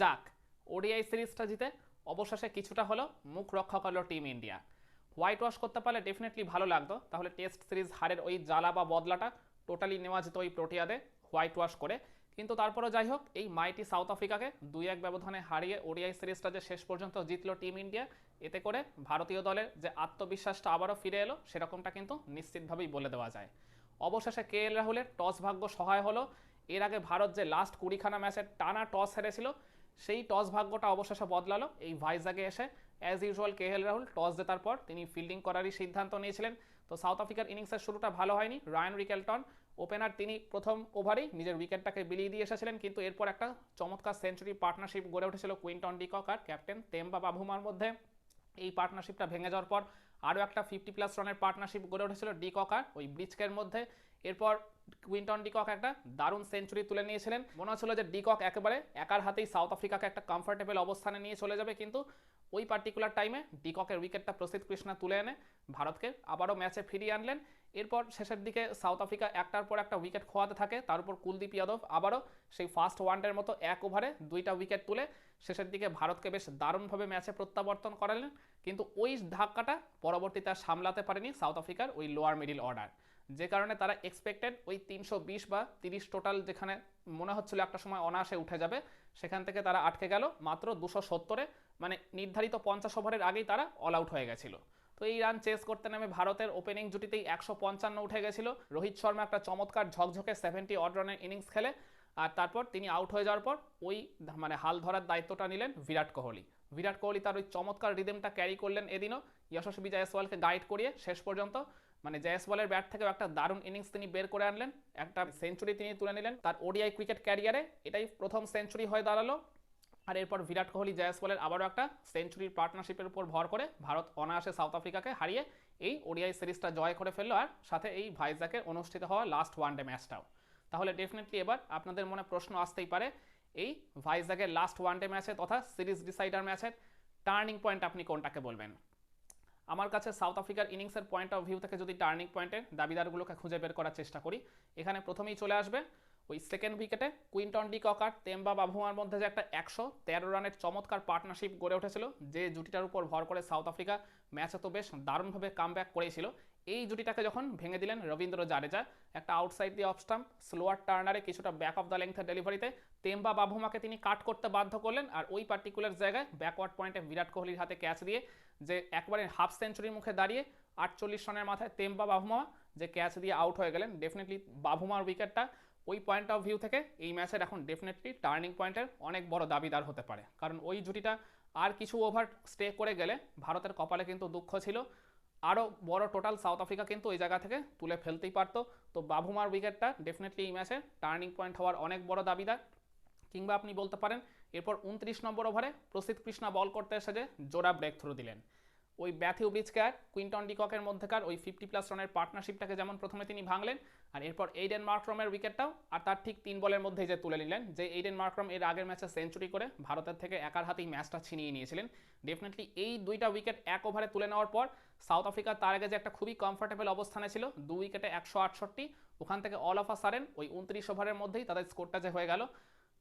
যাক, ওডিআই সিরিজটা জিতে অবশেষে কিছুটা হলো মুখ রক্ষা করল টিম ইন্ডিয়া। হোয়াইট ওয়াশ করতে পারলে ডেফিনেটলি ভালো লাগতো। তাহলে টেস্ট সিরিজ হারের ওই জ্বালা বা বদলাটা টোটালি নেওয়া যেত ওই প্রোটিয়াদে হোয়াইট ওয়াশ করে। কিন্তু তারপরে যাই হোক, এই মাইটি সাউথ আফ্রিকাকে দুই এক ব্যবধানে হারিয়ে ওডিআই সিরিজটা যে শেষ পর্যন্ত জিতলো টিম ইন্ডিয়া, এতে করে ভারতীয় দলের যে আত্মবিশ্বাসটা আবারও ফিরে এলো, সেরকমটা কিন্তু নিশ্চিতভাবেই বলে দেওয়া যায়। অবশেষে কে এল রাহুলের টস ভাগ্য সহায় হলো। এর আগে ভারত যে লাস্ট কুড়িখানা ম্যাচের টানা টস হেরেছিল সেই টস ভাগ্যটা অবশেষে বদলালো। এই ভাইজাগে এসে as usual K L Rahul toss জেতার পর তিনি ফিল্ডিং করারই সিদ্ধান্ত নিয়েছিলেন। তো সাউথ আফ্রিকার ইনিংসের শুরুটা ভালো হয়নি। রায়ান রিকেলটন ওপেনার তিনি প্রথম ওভারেই নিজের উইকেটটাকে বিলিয়ে দিয়ে এসেছিলেন। কিন্তু এরপর একটা চমৎকার সেঞ্চুরি পার্টনারশিপ গড়ে উঠেছিল কুইন্টন ডিকক আর ক্যাপ্টেন তেম্বা বাভুমার মধ্যে। এই পার্টনারশিপটা ভেঙে যাওয়ার পর আরও একটা ফিফটি প্লাস রানের পার্টনারশিপ গড়ে উঠেছিল ডিকক আর ওই ব্রিচকের মধ্যে। এরপর কুইন্টন ডিকক একটা দারুণ সেঞ্চুরি তুলে নিয়েছিলেন। মনে হচ্ছিল যে ডিকক একেবারে একার হাতেই সাউথ আফ্রিকাকে একটা কমফোর্টেবল অবস্থানে নিয়ে চলে যাবে, কিন্তু ওই পার্টিকুলার টাইমে ডিককের উইকেটটা প্রসিদ্ধ কৃষ্ণা তুলে এনে ভারতকে আবারও ম্যাচে ফিরিয়ে আনলেন। এরপর শেষের দিকে সাউথ আফ্রিকা একটার পর একটা উইকেট খোয়াতে থাকে, তার উপর কুলদীপ যাদব আবারও সেই ফার্স্ট ওয়ানডের মতো এক ওভারে দুইটা উইকেট তুলে শেষের দিকে ভারতকে বেশ দারুণভাবে ম্যাচে প্রত্যাবর্তন করালেন, কিন্তু ওই ধাক্কাটা পরবর্তীতে সামলাতে পারেনি সাউথ আফ্রিকার ওই লোয়ার মিডিল অর্ডার যে কারণে তারা এক্সপেক্টেড ওই তিনশো বিশ বা তিরিশ টোটাল যেখানে মনে হচ্ছিল একটা সময় অনায়াসে উঠে যাবে, সেখান থেকে তারা আটকে গেল। মাত্র দুশো সত্তরে মানে নির্ধারিত পঞ্চাশ ওভারের আগেই তারা অল আউট হয়ে গেছিল। তো এই রান চেস করতে নেমে ভারতের ওপেনিং জুটিতেই একশো পঞ্চান্ন উঠে গেছিল। রোহিত শর্মা একটা চমৎকার ঝকঝকে সেভেন্টি অড রানের ইনিংস খেলে, আর তারপর তিনি আউট হয়ে যাওয়ার পর ওই মানে হাল ধরার দায়িত্বটা নিলেন বিরাট কোহলি। বিরাট কোহলি তার ওই চমৎকার রিদেমটা ক্যারি করলেন এদিনও। যশস্বী জয়সওয়ালকে গাইড করিয়ে শেষ পর্যন্ত মানে জয়সওয়ালের ব্যাট থেকেও একটা দারুণ ইনিংস তিনি বের করে আনলেন, একটা সেঞ্চুরি তিনি তুলে নিলেন তার ওডিআই ক্রিকেট ক্যারিয়ারে এটাই প্রথম সেঞ্চুরি হয়ে দাঁড়াল। আর এরপর বিরাট কোহলি, জয়সওয়ালের আবারও একটা সেঞ্চুরির পার্টনারশিপের উপর ভর করে ভারত অনায়াসে সাউথ আফ্রিকাকে হারিয়ে এই ওডিআই সিরিজটা জয় করে ফেলল আর সাথে এই ভাইজাকে অনুষ্ঠিত হওয়া লাস্ট ওয়ানডে ম্যাচটাও তাহলে ডেফিনেটলি এবার আপনাদের মনে প্রশ্ন আসতেই পারে, এই ভাইজাগের লাস্ট ওয়ানডে ম্যাচে তথা সিরিজ ডিসাইডার ম্যাচের টার্নিং পয়েন্ট আপনি কোনটাকে বলবেন? আমার কাছে সাউথ আফ্রিকার ইনিংসের পয়েন্ট অফ ভিউ থেকে যদি টার্নিং পয়েন্টের দাবিদারগুলোকে খুঁজে বের করার চেষ্টা করি, এখানে প্রথমেই চলে আসবে ওই সেকেন্ড উইকেটে কুইন্টন ডি ককার তেম্বা বাভুমার মধ্যে যে একটা একশো তেরো রানের চমৎকার পার্টনারশিপ গড়ে উঠেছিল, যে জুটিটার উপর ভর করে সাউথ আফ্রিকা ম্যাচে তো বেশ দারুণভাবে কাম ব্যাক করেছিল। এই জুটিটাকে যখন ভেঙে দিলেন রবীন্দ্র জাডেজা, একটা আউটসাইড দিয়ে অফ স্টাম্প স্লোয়ার টার্নারে কিছুটা ব্যাক অফ দ্য লেংথের ডেলিভারিতে তেম্বা বাভুমাকে তিনি কাট করতে বাধ্য করলেন আর ওই পার্টিকুলার জায়গায় ব্যাকওয়ার্ড পয়েন্টে বিরাট কোহলির হাতে ক্যাচ দিয়ে যে একবারে হাফ সেঞ্চুরির মুখে দাঁড়িয়ে আটচল্লিশ রানের মাথায় তেম্বা বাভুমা যে ক্যাচ দিয়ে আউট হয়ে গেলেন ডেফিনেটলি বাভুমার উইকেটটা ওই পয়েন্ট অফ ভিউ থেকে এই ম্যাচের এখন ডেফিনেটলি টার্নিং পয়েন্টের অনেক বড় দাবিদার হতে পারে। কারণ ওই জুটিটা আর কিছু ওভার স্টে করে গেলে ভারতের কপালে কিন্তু দুঃখ ছিল। আরও বড় টোটাল সাউথ আফ্রিকা কিন্তু ওই জায়গা থেকে তুলে ফেলতেই পারতো। তো বাভুমার উইকেটটা ডেফিনেটলি এই ম্যাচে টার্নিং পয়েন্ট হওয়ার অনেক বড় দাবিদার। কিংবা আপনি বলতে পারেন, এরপর উনত্রিশ নম্বর ওভারে প্রসিদ্ধ কৃষ্ণা বল করতে এসে যে জোড়া ব্রেক থ্রু দিলেন। ওই ব্যাথিউ ব্রিজকে আর কুইন্টন ডিককের মধ্যেকার ওই ফিফটি প্লাস রানের পার্টনারশিপটাকে যেমন প্রথমে তিনি ভাঙলেন, আর এরপর এইডেন মার্ক্রমের উইকেটটাও আর তার ঠিক তিন বলের মধ্যেই যে তুলে নিলেন, যে এইডেন মার্ক্রম এর আগের ম্যাচে সেঞ্চুরি করে ভারতের থেকে একার হাতেই ম্যাচটা ছিনিয়ে নিয়েছিলেন। ডেফিনেটলি এই দুইটা উইকেট এক ওভারে তুলে নেওয়ার পর সাউথ আফ্রিকা তার আগে যে একটা খুবই কমফোর্টেবল অবস্থানে ছিল, দু উইকেটে একশো আটষট্টি, ওখান থেকে অল অফ আ সারেন ওই উনত্রিশ ওভারের মধ্যেই তাদের স্কোরটা যে হয়ে গেল,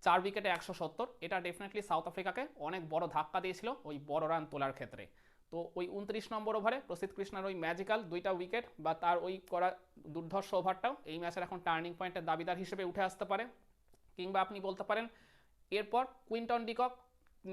চার উইকেটে একশো সত্তর, এটা ডেফিনেটলি সাউথ আফ্রিকাকে অনেক বড় ধাক্কা দিয়েছিল ওই বড় রান তোলার ক্ষেত্রে। তো ওই উনত্রিশ নম্বর ওভারে প্রসিদ্ধ কৃষ্ণার ওই ম্যাজিক্যাল দুইটা উইকেট বা তার ওই করা দুর্ধর্ষ ওভারটাও এই ম্যাচের এখন টার্নিং পয়েন্টের দাবিদার হিসেবে উঠে আসতে পারে। কিংবা আপনি বলতে পারেন, এরপর কুইন্টন ডিকক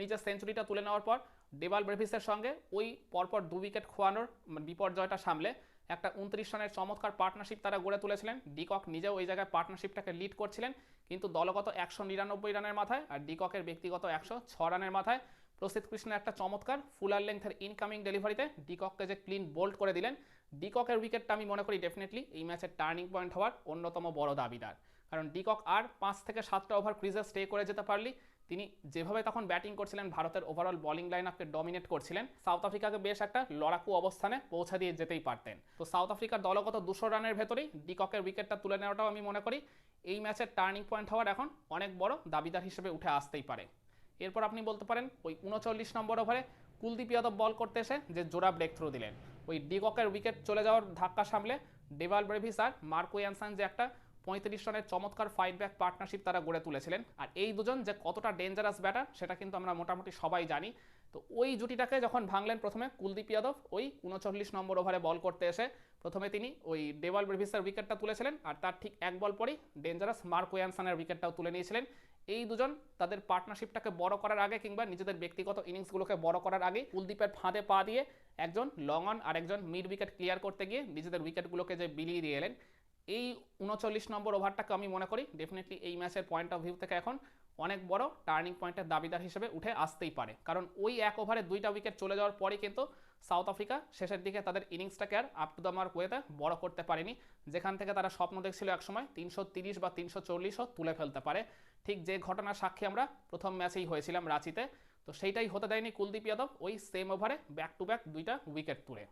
নিজের সেঞ্চুরিটা তুলে নেওয়ার পর ডেবাল ব্রেভিসের সঙ্গে ওই পরপর দু উইকেট খোয়ানোর বিপর্যয়টা সামলে একটা উনত্রিশ রানের চমৎকার পার্টনারশিপ তারা গড়ে তুলেছিলেন। ডিকক নিজেও ওই জায়গায় পার্টনারশিপটাকে লিড করছিলেন, কিন্তু দলগত একশো নিরানব্বই রানের মাথায় আর ডিককের ব্যক্তিগত একশো ছ রানের মাথায় প্রসিদ্ধ কৃষ্ণের একটা চমৎকার ফুলার লেন্থের ইনকামিং ডেলিভারিতে ডিকককে যে ক্লিন বোল্ড করে দিলেন ডিককের উইকেটটা আমি মনে করি ডেফিনেটলি এই ম্যাচের টার্নিং পয়েন্ট হওয়ার অন্যতম বড় দাবিদার। কারণ ডিকক আর পাঁচ থেকে সাতটা ওভার ক্রিজে স্টে করে যেতে পারলি, তিনি যেভাবে তখন ব্যাটিং করছিলেন, ভারতের ওভারঅল বলিং লাইন আপকে ডমিনেট করছিলেন সাউথ আফ্রিকাকে বেশ একটা লড়াকু অবস্থানে পৌঁছে দিয়ে যেতেই পারতেন। তো সাউথ আফ্রিকার দলগত দুশো রানের ভেতরেই ডিককের উইকেটটা তুলে নেওয়াটাও আমি মনে করি, এই ম্যাচের টার্নিং পয়েন্ট হওয়ার এখন অনেক বড় দাবিদার হিসেবে উঠে আসতেই পারে। এরপর আপনি বলতে পারেন ওই উনচল্লিশ নম্বর ওভারে কুলদীপ যাদব বল করতে এসে যে জোড়া ব্রেক থ্রু দিলেন। ওই ডিককের উইকেট চলে যাওয়ার ধাক্কা সামলে ডেভাল ব্রেভিস আর মার্কো ইয়ানসান যে একটা পঁয়ত্রিশ রানের চমৎকার ফাইট ব্যাক পার্টনারশিপ তারা গড়ে তুলেছিলেন। আর এই দুজন যে কতটা ডেঞ্জারাস ব্যাটার সেটা কিন্তু আমরা মোটামুটি সবাই জানি। তো ওই জুটিটাকে যখন ভাঙলেন প্রথমে কুলদীপ যাদব, ওই উনচল্লিশ নম্বর ওভারে বল করতে এসে প্রথমে তিনি ওই ডেভাল ব্রেভিসের উইকেটটা তুলেছিলেন। আর তার ঠিক এক বল পরেই ডেঞ্জারাস মার্ক ওয়ানসানের উইকেটটাও তুলে নিয়েছিলেন। এই দুজন তাদের পার্টনারশিপটাকে বড় করার আগে কিংবা নিজেদের ব্যক্তিগত ইনিংসগুলোকে বড় করার আগে কুলদীপের ফাঁদে পা দিয়ে একজন লং অন আর একজন মিড উইকেট ক্লিয়ার করতে গিয়ে নিজেদের উইকেটগুলোকে যে বিলিয়ে দিয়ে এলেন। এই উনচল্লিশ নম্বর ওভারটাকে আমি মনে করি ডেফিনেটলি এই ম্যাচের পয়েন্ট অফ ভিউ থেকে এখন অনেক বড় টার্নিং পয়েন্টের দাবিদার হিসেবে উঠে আসতেই পারে। কারণ ওই এক ওভারে দুইটা উইকেট চলে যাওয়ার পরই কিন্তু সাউথ আফ্রিকা শেষের দিকে তাদের ইনিংসটাকে আর আপ টু দ্য মার্ক ওয়েতে বড় করতে পারেনি। যেখান থেকে তারা স্বপ্ন দেখছিল একসময় তিনশো তিরিশ বা তিনশো চল্লিশও তুলে ফেলতে পারে। ঠিক যে ঘটনার সাক্ষী আমরা প্রথম ম্যাচেই হয়েছিলাম রাঁচিতে, তো সেইটাই হতে দেয়নি কুলদীপ যাদব ওই সেম ওভারে ব্যাক টু ব্যাক দুইটা উইকেট তুলে।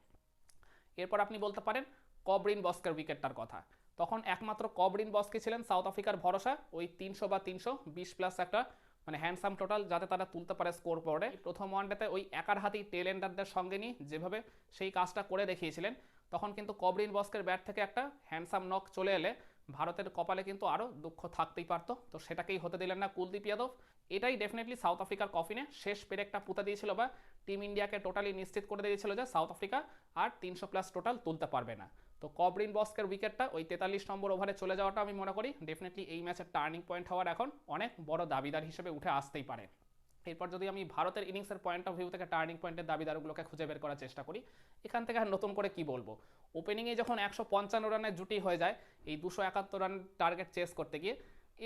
এরপর আপনি বলতে পারেন কবরিন বস্কের উইকেটটার কথা। তখন একমাত্র কবরিন বস্কে ছিলেন সাউথ আফ্রিকার ভরসা, ওই তিনশো বা তিনশো বিশ প্লাস একটা মানে হ্যান্ডসাম টোটাল যাতে তারা তুলতে পারে স্কোর বোর্ডে প্রথম ওয়ানডেতে ওই একার হাতেই টেল এন্ডারদের সঙ্গে নিয়ে যেভাবে সেই কাজটা করে দেখিয়েছিলেন, তখন কিন্তু কবরিন বস্কের ব্যাট থেকে একটা হ্যান্ডসাম নক চলে এলে ভারতের কপালে কিন্তু আরও দুঃখ থাকতেই পারতো। তো সেটাকেই হতে দিলেন না কুলদীপ যাদব। এটাই ডেফিনেটলি সাউথ আফ্রিকার কফিনে শেষ পেরেকটা পুঁতে দিয়েছিল বা টিম ইন্ডিয়াকে টোটালি নিশ্চিত করে দিয়েছিল যে সাউথ আফ্রিকা আর তিনশো প্লাস টোটাল তুলতে পারবে না। তো কবরিন বস্কের উইকেটটা ওই তেতাল্লিশ নম্বর ওভারে চলে যাওয়াটা আমি মনে করি। ডেফিনেটলি এই ম্যাচের টার্নিং পয়েন্ট হওয়ার এখন অনেক বড় দাবিদার হিসেবে উঠে আসতেই পারে। এরপর যদি আমি ভারতের ইনিংসের পয়েন্ট অফ ভিউ থেকে টার্নিং পয়েন্টের দাবিদারগুলোকে খুঁজে বের করার চেষ্টা করি, এখান থেকে নতুন করে কি বলব? ওপেনিংয়ে যখন একশো পঞ্চান্ন রানের জুটি হয়ে যায়, এই দুশো একাত্তর রান টার্গেট চেস করতে গিয়ে,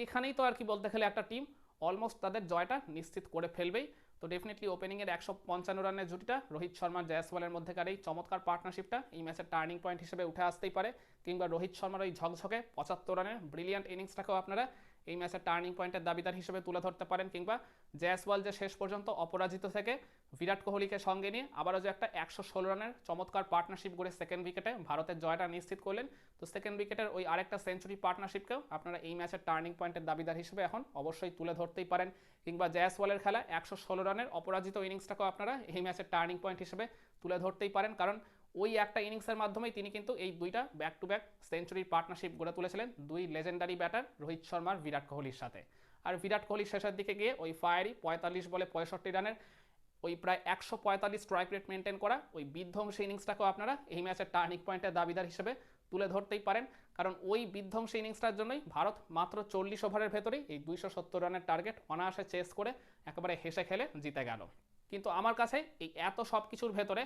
এখানেই তো আর কি বলতে গেলে একটা টিম অলমোস্ট তাদের জয়টা নিশ্চিত করে ফেলবেই। তো ডেফিনেটলি ওপেনিংয়ের একশো পঞ্চান্ন রানের জুটিটা রোহিত শর্মার, জয়সওয়ালের মধ্যেকার এই চমৎকার পার্টনারশিপটা এই ম্যাচের টার্নিং পয়েন্ট হিসেবে উঠে আসতেই পারে। কিংবা রোহিত শর্মার ওই ঝকঝকে পঁচাত্তর রানের ব্রিলিয়ান্ট ইনিংসটাকেও আপনারা এই ম্যাচের টার্নিং পয়েন্টের দাবিদার হিসেবে তুলে ধরতে পারেন কিংবা জয়সওয়াল যে শেষ পর্যন্ত অপরাজিত থেকে বিরাট কোহলিকে সঙ্গে নিয়ে আবারও যে একটা একশো ষোলো রানের চমৎকার পার্টনারশিপ গড়ে সেকেন্ড উইকেটে ভারতের জয়টা নিশ্চিত করলেন। তো সেকেন্ড উইকেটের ওই আরেকটা সেঞ্চুরি পার্টনারশিপকেও আপনারা এই ম্যাচের টার্নিং পয়েন্টের দাবিদার হিসেবে এখন অবশ্যই তুলে ধরতেই পারেন। কিংবা জয়সওয়ালের খেলা একশো ষোলো রানের অপরাজিত ইনিংসটাকেও আপনারা এই ম্যাচের টার্নিং পয়েন্ট হিসেবে তুলে ধরতেই পারেন। কারণ ওই একটা ইনিংসের মাধ্যমেই তিনি কিন্তু এই দুইটা ব্যাক টু ব্যাক সেঞ্চুরির পার্টনারশিপ গড়ে তুলেছিলেন। দুই লেজেন্ডারি ব্যাটার রোহিত শর্মার বিরাট কোহলির সাথে। আর বিরাট কোহলি শেষের দিকে গিয়ে ওই ফায়ারি পঁয়তাল্লিশ বলে পঁয়ষট্টি রানের ওই প্রায় একশো পঁয়তাল্লিশ স্ট্রাইক রেট মেনটেন করা ওই বিধ্বংসী ইনিংসটাকেও আপনারা এই ম্যাচের টার্নিং পয়েন্টের দাবিদার হিসেবে তুলে ধরতেই পারেন। কারণ ওই বিধ্বংসী ইনিংসটার জন্যই ভারত মাত্র চল্লিশ ওভারের ভেতরেই এই দুইশো সত্তর রানের টার্গেট অনায়াসে চেস করে একেবারে হেসে খেলে জিতে গেল। কিন্তু আমার কাছে এই এত সব কিছুর ভেতরে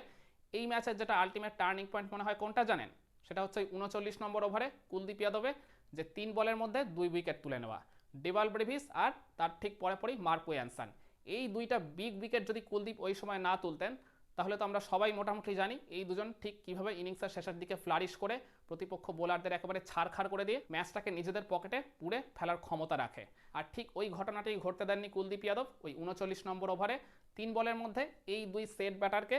এই ম্যাচের যেটা আলটিমেট টার্নিং পয়েন্ট মনে হয় কোনটা জানেন? সেটা হচ্ছে উনচল্লিশ নম্বর ওভারে কুলদীপ যাদবে যে তিন বলের মধ্যে দুই উইকেট তুলে নেওয়া। ডেভাল ব্রেভিস আর তার ঠিক পরে পরেই মার্ক ওয়ানসান এই দুইটা বিগ উইকেট যদি কুলদীপ ওই সময় না তুলতেন, তাহলে তো আমরা সবাই মোটামুটি জানি এই দুজন ঠিক কীভাবে ইনিংসের শেষের দিকে ফ্লারিশ করে প্রতিপক্ষ বোলারদের একেবারে ছাড়খাড় করে দিয়ে ম্যাচটাকে নিজেদের পকেটে পুড়ে ফেলার ক্ষমতা রাখে। আর ঠিক ওই ঘটনাটাই ঘটতে দেননি কুলদীপ যাদব ওই উনচল্লিশ নম্বর ওভারে তিন বলের মধ্যে এই দুই সেট ব্যাটারকে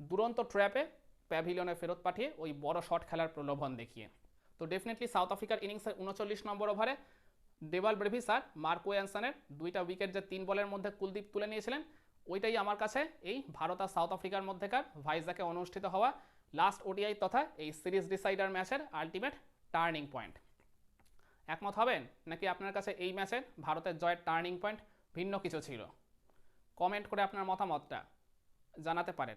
দুরন্ত ট্র্যাপে প্যাভিলিয়নে ফেরত পাঠিয়ে ওই বড় শট খেলার প্রলোভন দেখিয়ে। তো ডেফিনেটলি সাউথ আফ্রিকার ইনিংসের উনচল্লিশ নম্বর ওভারে ডেভাল ব্রেভিস আর মার্কো অ্যানসনের দুইটা উইকেট যে তিন বলের মধ্যে কুলদীপ তুলে নিয়েছিলেন, ওইটাই আমার কাছে এই ভারত আর সাউথ আফ্রিকার মধ্যেকার ভাইজাকে অনুষ্ঠিত হওয়া লাস্ট ওডিআই তথা এই সিরিজ ডিসাইডার ম্যাচের আলটিমেট টার্নিং পয়েন্ট একমত হবেন? নাকি আপনার কাছে এই ম্যাচের ভারতের জয়ের টার্নিং পয়েন্ট ভিন্ন কিছু ছিল? কমেন্ট করে আপনার মতামতটা জানাতে পারেন।